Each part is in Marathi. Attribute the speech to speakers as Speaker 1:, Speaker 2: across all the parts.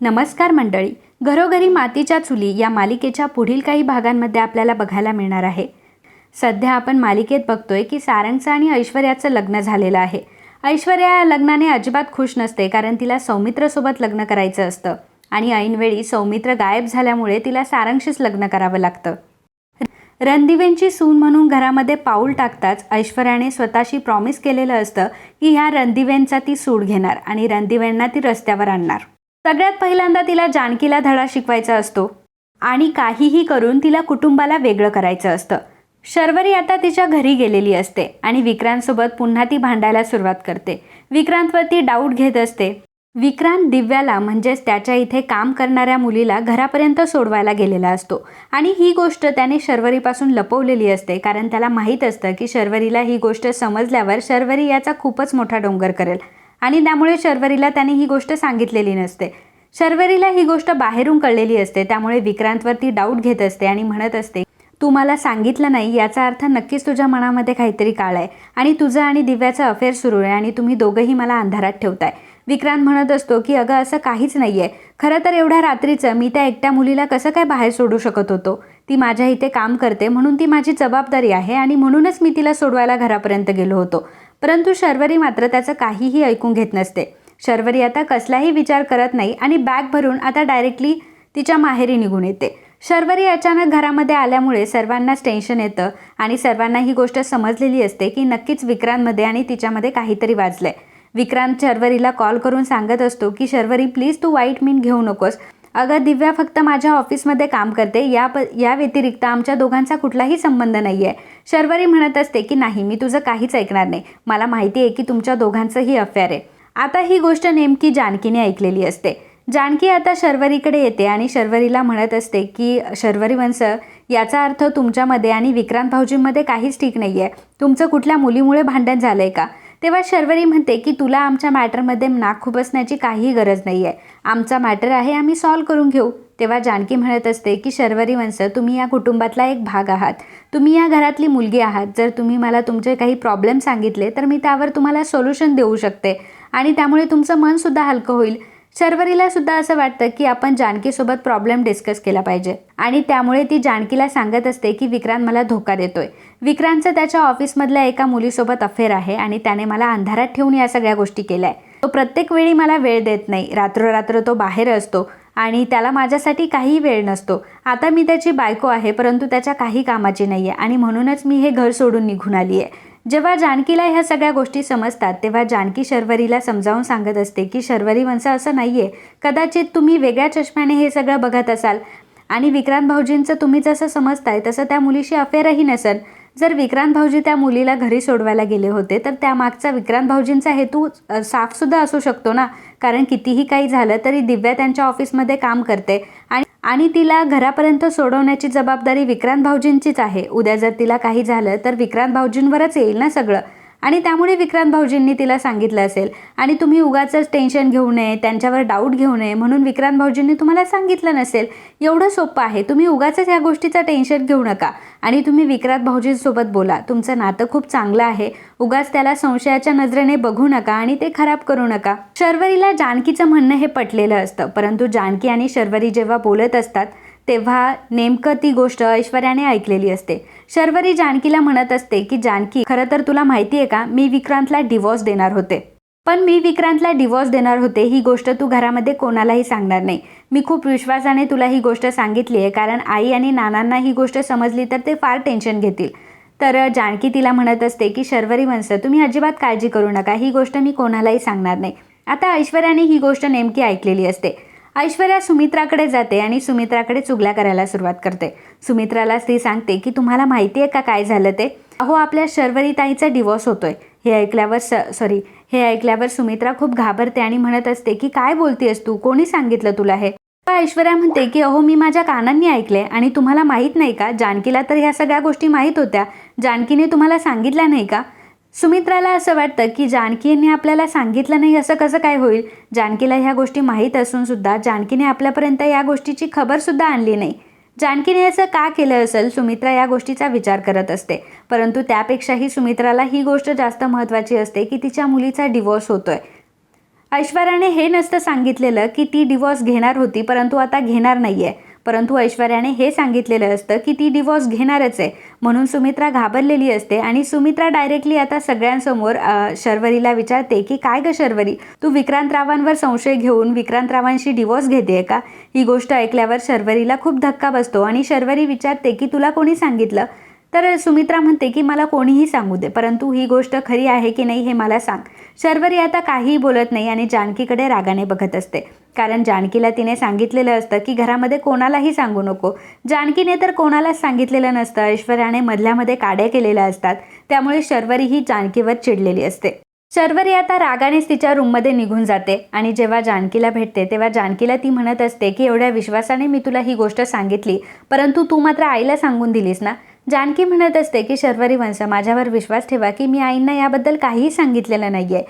Speaker 1: नमस्कार मंडळी. घरोघरी मातीच्या चुली या मालिकेच्या पुढील काही भागांमध्ये आपल्याला बघायला मिळणार आहे. सध्या आपण मालिकेत बघतोय की सारंगचं आणि ऐश्वर्याचं लग्न झालेलं आहे. ऐश्वर्या या लग्नाने अजिबात खुश नसते कारण तिला सौमित्रसोबत लग्न करायचं असतं आणि ऐनवेळी सौमित्र गायब झाल्यामुळे तिला सारंगशीच लग्न करावं लागतं. रणदिवेंची सून म्हणून घरामध्ये पाऊल टाकताच ऐश्वर्याने स्वतःशी प्रॉमिस केलेलं असतं की ह्या रणदिवेंचा ती सूड घेणार आणि रणदिवेंना ती रस्त्यावर आणणार. सगळ्यात पहिल्यांदा तिला जानकीला धडा शिकवायचा असतो आणि काहीही करून तिला कुटुंबाला वेगळं करायचं असतं. शर्वरी आता तिच्या घरी गेलेली असते आणि विक्रांतसोबत पुन्हा ती भांडायला सुरुवात करते. विक्रांतवरती डाऊट घेत असते. विक्रांत दिव्याला म्हणजेच त्याच्या इथे काम करणाऱ्या मुलीला घरापर्यंत सोडवायला गेलेला असतो. आणि ही गोष्ट त्याने शर्वरीपासून लपवलेली असते कारण त्याला माहीत असतं की शर्वरीला ही गोष्ट समजल्यावर शर्वरी याचा खूपच मोठा डोंगर करेल. आणि त्यामुळे शर्वरीला त्याने ही गोष्ट सांगितलेली नसते. शर्वरीला ही गोष्ट बाहेरून कळलेली असते त्यामुळे विक्रांतवरती डाऊट घेत असते आणि म्हणत असते तू मला सांगितलं नाही याचा अर्थ नक्कीच तुझ्या मनामध्ये काहीतरी काळ आहे आणि तुझं आणि दिव्याचं अफेअर सुरू आहे आणि तुम्ही दोघंही मला अंधारात ठेवताय. विक्रांत म्हणत असतो की अगं असं काहीच नाही आहे खरं तर एवढ्या रात्रीचं मी त्या एकट्या मुलीला कसं काय बाहेर सोडू शकत होतो? ती माझ्या इथे काम करते म्हणून ती माझी जबाबदारी आहे आणि म्हणूनच मी तिला सोडवायला घरापर्यंत गेलो होतो. परंतु शर्वरी मात्र त्याचं काहीही ऐकून घेत नसते. शर्वरी आता कसलाही विचार करत नाही आणि बॅग भरून आता डायरेक्टली तिच्या माहेरी निघून येते. शर्वरी अचानक घरामध्ये आल्यामुळे सर्वांनाच टेन्शन येतं आणि सर्वांना ही गोष्ट समजलेली असते की नक्कीच विक्रांतमध्ये आणि तिच्यामध्ये काहीतरी वाजलंय. विक्रांत शर्वरीला कॉल करून सांगत असतो की शर्वरी प्लीज तू वाईट मीन घेऊ नकोस. अगं दिव्या फक्त माझ्या ऑफिसमध्ये काम करते या प या व्यतिरिक्त आमच्या दोघांचा कुठलाही संबंध नाही आहे शर्वरी म्हणत असते की नाही मी तुझं काहीच ऐकणार नाही. मला माहिती आहे की तुमच्या दोघांचंही अफेअर आहे. आता ही गोष्ट नेमकी जानकीने ऐकलेली असते. जानकी आता शर्वरीकडे येते आणि शर्वरीला म्हणत असते की शर्वरी वंश याचा अर्थ तुमच्यामध्ये आणि विक्रांत भाऊजींमध्ये काहीच ठीक नाही आहे तुमचं कुठल्या मुलीमुळे भांडण झालं आहे का? तेव्हा शर्वरी म्हणते की तुला आमच्या मॅटरमध्ये नाक बसण्याची काहीही गरज नाही आहे आमचा मॅटर आहे आम्ही सॉल्व करून घेऊ. तेव्हा जानकी म्हणत असते की शर्वरी वंश तुम्ही या कुटुंबातला एक भाग आहात. तुम्ही या घरातली मुलगी आहात. जर तुम्ही मला तुमचे काही प्रॉब्लेम सांगितले तर मी त्यावर तुम्हाला सोल्युशन देऊ शकते आणि त्यामुळे तुमचं मनसुद्धा हलकं होईल. शर्वरीला सुद्धा असं वाटतं की आपण जानकीसोबत प्रॉब्लेम डिस्कस केला पाहिजे. आणि त्यामुळे ती जानकीला सांगत असते की विक्रांत मला धोका देतोय. विक्रांतचं त्याच्या ऑफिसमधल्या एका मुलीसोबत अफेअर आहे आणि त्याने मला अंधारात ठेवून या सगळ्या गोष्टी केल्या आहे तो प्रत्येक वेळी मला वेळ देत नाही. रात्रोरात्र तो बाहेर असतो आणि त्याला माझ्यासाठी काही वेळ नसतो. आता मी त्याची बायको आहे परंतु त्याच्या काही कामाची नाही आहे आणि म्हणूनच मी हे घर सोडून निघून आली आहे जेव्हा जानकीला ह्या सगळ्या गोष्टी समजतात तेव्हा जानकी शर्वरीला समजावून सांगत असते की शर्वरी वंसा असं नाही आहे कदाचित तुम्ही वेगळ्या चष्म्याने हे सगळं बघत असाल आणि विक्रांत भाऊजींचं तुम्ही जसं समजताय तसं त्या मुलीशी अफेअरही नसेल. जर विक्रांत भाऊजी त्या मुलीला घरी सोडवायला गेले होते तर त्यामागचा विक्रांत भाऊजींचा हेतू साफसुद्धा असू शकतो ना? कारण कितीही काही झालं तरी दिव्या त्यांच्या ऑफिसमध्ये काम करते. आणि तिला घरापर्यंत सोडवण्याची जबाबदारी विक्रांत भाऊजींचीच आहे. उद्या जर तिला काही झालं तर विक्रांत भाऊजींवरच येईल ना सगळं? आणि त्यामुळे विक्रांत भाऊजींनी तिला सांगितलं असेल. आणि तुम्ही उगाचंच टेन्शन घेऊ नये त्यांच्यावर डाऊट घेऊ नये म्हणून विक्रांत भाऊजींनी तुम्हाला सांगितलं नसेल. एवढं सोपं आहे. तुम्ही उगाचंच या गोष्टीचं टेन्शन घेऊ नका. आणि तुम्ही विक्रांत भाऊजींसोबत बोला. तुमचं नातं खूप चांगलं आहे. उगाच त्याला संशयाच्या नजरेने बघू नका आणि ते खराब करू नका. शर्वरीला जानकीचं म्हणणं हे पटलेलं असतं. परंतु जानकी आणि शर्वरी जेव्हा बोलत असतात तेव्हा नेमकं ती गोष्ट ऐश्वर्याने ऐकलेली असते. शर्वरी जानकीला म्हणत असते की जानकी खरं तर तुला माहिती आहे का मी विक्रांतला डिवॉर्स देणार होते. पण मी विक्रांतला डिवॉर्स देणार होते ही गोष्ट तू घरामध्ये कोणालाही सांगणार नाही. मी खूप विश्वासाने तुला ही गोष्ट सांगितली आहे कारण आई आणि नानांना ही गोष्ट समजली तर ते फार टेन्शन घेतील. तर जानकी तिला म्हणत असते की शर्वरी म्हणसं तुम्ही अजिबात काळजी करू नका ही गोष्ट मी कोणालाही सांगणार नाही. आता ऐश्वर्याने ही गोष्ट नेमकी ऐकलेली असते. ऐश्वर्या सुमित्राकडे जाते आणि सुमित्राकडे चुगल्या करायला सुरुवात करते. सुमित्राला ती सांगते की तुम्हाला माहिती आहे का काय झालं ते? अहो आपल्या शर्वरीताईचा डिवॉर्स होतोय. हे ऐकल्यावर स सॉरी हे ऐकल्यावर सुमित्रा खूप घाबरते आणि म्हणत असते की काय बोलतेस तू? कोणी सांगितलं तुला हे? ऐश्वर्या म्हणते की अहो मी माझ्या कानांनी ऐकले आणि तुम्हाला माहीत नाही का? जानकीला तर ह्या सगळ्या गोष्टी माहीत होत्या. जानकीने तुम्हाला सांगितल्या नाही का? सुमित्राला असं वाटतं की जानकीने आपल्याला सांगितलं नाही असं कसं काय होईल? जानकीला ह्या गोष्टी माहीत असून सुद्धा जानकीने आपल्यापर्यंत या गोष्टीची खबरसुद्धा आणली नाही. जानकीने असं का केलं असेल? सुमित्रा या गोष्टीचा विचार करत असते. परंतु त्यापेक्षाही सुमित्राला ही गोष्ट जास्त महत्त्वाची असते की तिच्या मुलीचा डिवोर्स होतोय. ऐश्वर्याने हे नसतं सांगितलेलं की ती डिवॉर्स घेणार होती परंतु आता घेणार नाही आहे परंतु ऐश्वर्याने हे सांगितलेलं असतं की ती डिवॉर्स घेणारच आहे. म्हणून सुमित्रा घाबरलेली असते आणि सुमित्रा डायरेक्टली आता सगळ्यांसमोर शर्वरीला विचारते की काय ग शर्वरी? तू विक्रांत रावांवर संशय घेऊन विक्रांत रावांशी डिवॉर्स घेते का? ही गोष्ट ऐकल्यावर शर्वरीला खूप धक्का बसतो आणि शर्वरी विचारते की तुला कोणी सांगितलं? तर सुमित्रा म्हणते की मला कोणीही सांगू दे परंतु ही गोष्ट खरी आहे की नाही हे मला सांग. शर्वरी आता काहीही बोलत नाही आणि जानकीकडे रागाने बघत असते. कारण जानकीला तिने सांगितलेलं असतं की घरामध्ये कोणालाही सांगू नको. जानकीने तर कोणालाच सांगितलेलं नसतं. ऐश्वर्याने मधल्यामध्ये काड्या केलेल्या असतात. त्यामुळे शर्वरी ही जानकीवर चिडलेली असते. शर्वरी आता रागानेच तिच्या रूममध्ये निघून जाते आणि जेव्हा जानकीला भेटते तेव्हा जानकीला ती म्हणत असते की एवढ्या विश्वासाने मी तुला ही गोष्ट सांगितली परंतु तू मात्र आईला सांगून दिलीस ना? जानकी म्हणत असते की शर्वरी वंश माझ्यावर विश्वास ठेवा की मी आईंना याबद्दल काहीही सांगितलेलं नाही आहे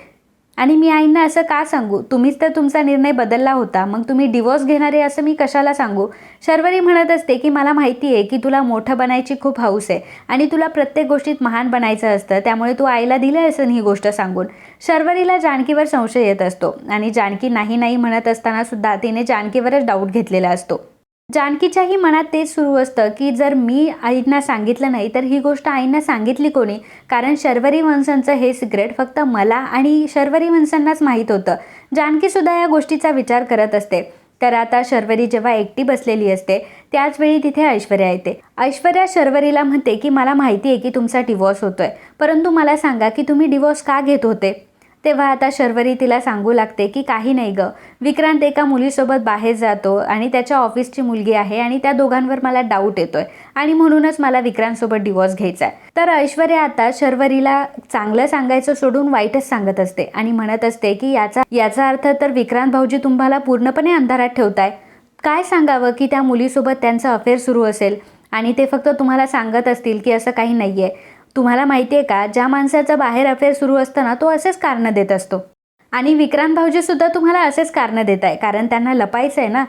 Speaker 1: आणि मी आईंना असं का सांगू? तुम्हीच तर तुमचा निर्णय बदलला होता. मग तुम्ही डिवोर्स घेणारे असं मी कशाला सांगू? शर्वरी म्हणत असते की मला माहिती आहे की तुला मोठं बनायची खूप हौस आहे आणि तुला प्रत्येक गोष्टीत महान बनायचं असतं. त्यामुळे तू आईला दिलं असं ही गोष्ट सांगून. शर्वरीला जानकीवर संशय येत असतो आणि जानकी नाही नाही म्हणत असताना सुद्धा तिने जानकीवरच डाऊट घेतलेला असतो. जानकीच्याही मनात तेच सुरू असतं की जर मी आईंना सांगितलं नाही तर ही गोष्ट आईंना सांगितली कोणी? कारण शर्वरी वंशांचं हे सिक्रेट फक्त मला आणि शर्वरी वंशांनाच माहीत होतं. जानकीसुद्धा या गोष्टीचा विचार करत असते. तर आता शर्वरी जेव्हा एकटी बसलेली असते त्याचवेळी तिथे ऐश्वर्या येते. ऐश्वर्या शर्वरीला म्हणते की मला माहिती आहे की तुमचा डिवॉर्स होतोय. परंतु मला सांगा की तुम्ही डिवॉर्स का घेत होते? तेव्हा आता शर्वरी तिला सांगू लागते की काही नाही ग. विक्रांत एका मुलीसोबत बाहेर जातो आणि त्याच्या ऑफिसची मुलगी आहे आणि त्या दोघांवर मला डाऊट येतोय. आणि म्हणूनच मला विक्रांतसोबत डिवॉर्स घ्यायचा आहे. तर ऐश्वर्या आता शर्वरीला चांगलं सांगायचं सोडून वाईटच सांगत असते आणि म्हणत असते की याचा याचा अर्थ तर विक्रांत भाऊजी तुम्हाला पूर्णपणे अंधारात ठेवताय. काय सांगावं की त्या मुलीसोबत त्यांचं अफेअर सुरू असेल आणि ते फक्त तुम्हाला सांगत असतील की असं काही नाही आहे तुम्हाला माहिती आहे का ज्या माणसाचं बाहेर अफेअर सुरू असतं ना तो असेच कारणं देत असतो. आणि विक्रांत भाऊजी सुद्धा तुम्हाला असेच कारणं देत आहे कारण त्यांना लपायचं आहे ना.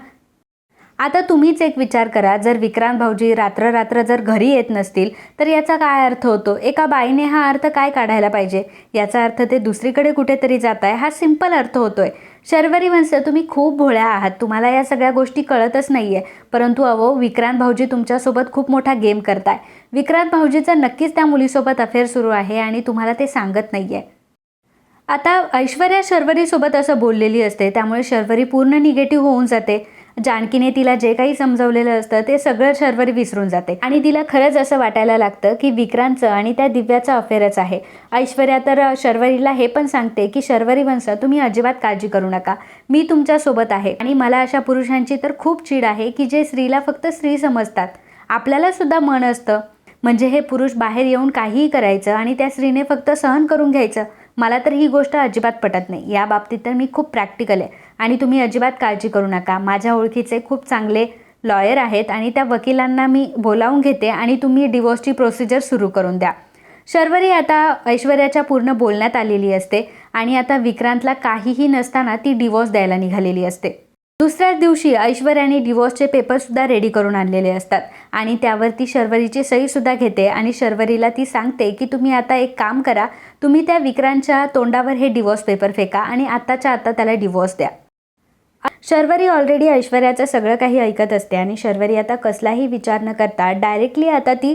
Speaker 1: आता तुम्हीच एक विचार करा जर विक्रांत भाऊजी रात्र रात्र जर घरी येत नसतील तर याचा काय अर्थ होतो? एका बाईने हा अर्थ काय काढायला पाहिजे? याचा अर्थ ते दुसरीकडे कुठेतरी जात आहे हा सिंपल अर्थ होतोय. शर्वरी वंश तुम्ही खूप भोळ्या आहात तुम्हाला या सगळ्या गोष्टी कळतच नाही आहे परंतु अहो विक्रांत भाऊजी तुमच्यासोबत खूप मोठा गेम करताय. विक्रांत भाऊजीचं नक्कीच त्या मुलीसोबत अफेअर सुरू आहे आणि तुम्हाला ते सांगत नाही आहे आता ऐश्वर्या शर्वरीसोबत असं बोललेली असते त्यामुळे शर्वरी पूर्ण निगेटिव्ह होऊन जाते. जानकीने तिला जे काही समजवलेलं असतं ते सगळं शर्वरी विसरून जाते. आणि तिला खरंच असं वाटायला लागतं की विक्रांतचं आणि त्या दिव्याचं अफेअरच आहे. ऐश्वर्या तर शर्वरीला हे पण सांगते की शर्वरी वंश तुम्ही अजिबात काळजी करू नका. मी तुमच्यासोबत आहे. आणि मला अशा पुरुषांची तर खूप चीड आहे की जे स्त्रीला फक्त स्त्री समजतात. आपल्याला सुद्धा मन असतं. म्हणजे हे पुरुष बाहेर येऊन काहीही करायचं आणि त्या स्त्रीने फक्त सहन करून घ्यायचं. मला तर ही गोष्ट अजिबात पटत नाही. या बाबतीत तर मी खूप प्रॅक्टिकल आहे. आणि तुम्ही अजिबात काळजी करू नका. माझ्या ओळखीचे खूप चांगले लॉयर आहेत आणि त्या वकिलांना मी बोलावून घेते आणि तुम्ही डिवोर्सची प्रोसिजर सुरू करून द्या. शर्वरी आता ऐश्वर्याच्या पूर्ण बोलण्यात आलेली असते आणि आता विक्रांतला काहीही नसताना ती डिवोर्स द्यायला निघालेली असते. दुसऱ्याच दिवशी ऐश्वर्याने डिवोर्सचे पेपरसुद्धा रेडी करून आणलेले असतात आणि त्यावर ती शर्वरीची सहीसुद्धा घेते आणि शर्वरीला ती सांगते की तुम्ही आता एक काम करा तुम्ही त्या विक्रांतच्या तोंडावर हे डिवोर्स पेपर फेका आणि आत्ताच्या आत्ता त्याला डिवोर्स द्या. शर्वरी ऑलरेडी ऐश्वर्याचं सगळं काही ऐकत असते आणि शर्वरी आता कसलाही विचार न करता डायरेक्टली आता ती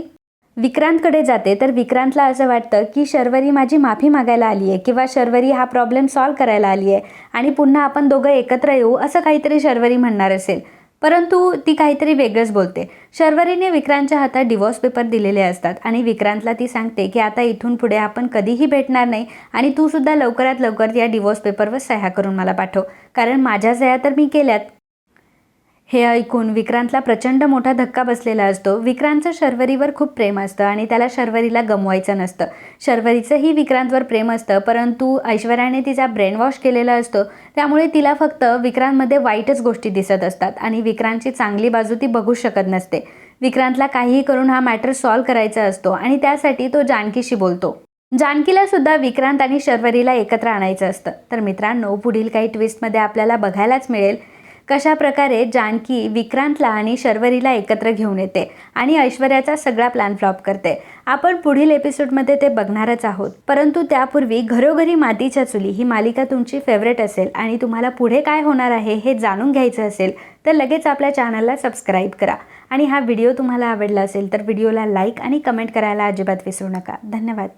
Speaker 1: विक्रांतकडे जाते. तर विक्रांतला असं वाटतं की शर्वरी माझी माफी मागायला आली आहे किंवा शर्वरी हा प्रॉब्लेम सॉल्व्ह करायला आली आहे आणि पुन्हा आपण दोघं एकत्र येऊ असं काहीतरी शर्वरी म्हणणार असेल. परंतु ती काहीतरी वेगळंच बोलते. शर्वरीने विक्रांतच्या हातात डिवॉर्स पेपर दिलेले असतात आणि विक्रांतला ती सांगते की आता इथून पुढे आपण कधीही भेटणार नाही आणि तू सुद्धा लवकरात लवकर या डिवोर्स पेपरवर सह्या करून मला पाठव. कारण माझ्या सह्या तर मी केल्यात. हे ऐकून विक्रांतला प्रचंड मोठा धक्का बसलेला असतो. विक्रांतचं शर्वरीवर खूप प्रेम असतं आणि त्याला शर्वरीला गमवायचं नसतं. शर्वरीचंही विक्रांतवर प्रेम असतं परंतु ऐश्वर्याने तिचा ब्रेनवॉश केलेला असतो. त्यामुळे तिला फक्त विक्रांतमध्ये वाईटच गोष्टी दिसत असतात आणि विक्रांतची चांगली बाजू ती बघू शकत नसते. विक्रांतला काहीही करून हा मॅटर सॉल्व्ह करायचा असतो आणि त्यासाठी तो जानकीशी बोलतो. जानकीला सुद्धा विक्रांत आणि शर्वरीला एकत्र आणायचं असतं. तर मित्रांनो पुढील काही ट्विस्टमध्ये आपल्याला बघायलाच मिळेल. कशा प्रकारे जानकी विक्रांतला आणि शर्वरीला एकत्र घेऊन येते आणि ऐश्वर्याचा सगळा प्लॅन फ्लॉप करते. आपण पुढील एपिसोडमध्ये ते बघणारच आहोत. परंतु त्यापूर्वी घरोघरी मातीच्या चुली ही मालिका तुमची फेवरेट असेल आणि तुम्हाला पुढे काय होणार आहे हे जाणून घ्यायचं असेल तर लगेच आपल्या चॅनलला सबस्क्राईब करा. आणि हा व्हिडिओ तुम्हाला आवडला असेल तर व्हिडिओला लाईक आणि कमेंट करायला अजिबात विसरू नका. धन्यवाद.